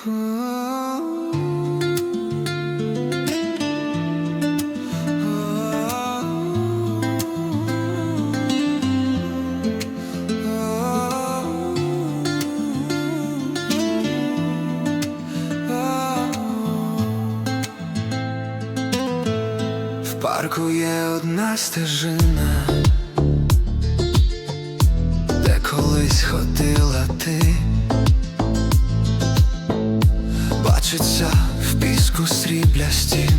Парку є одна стежина, де колись ходила ти, бачиться в піску сріблясті,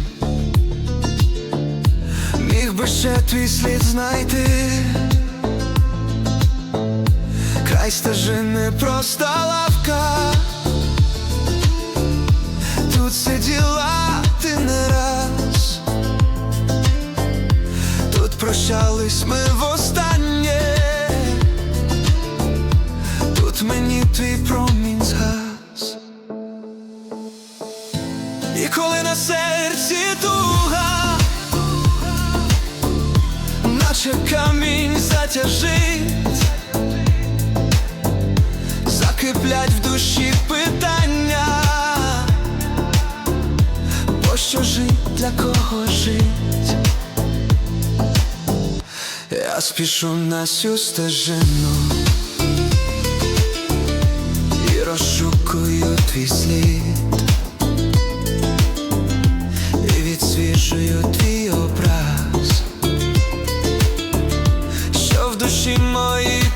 міг би ще твій слід знайти, край стежини проста лавка, тут сиділа ти не раз. Тут прощались ми наче камінь затяжить, закиплять в душі питання, бо що жить, для кого жить. Я спішу на сю стежину і розшукую твій слід,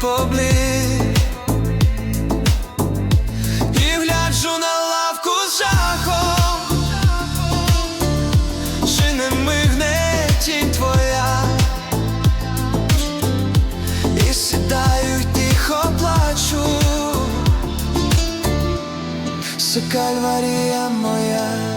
поблід, і гляджу на лавку з жахом, чи не мигне тінь твоя. І сідаю, тихо плачу. Це моя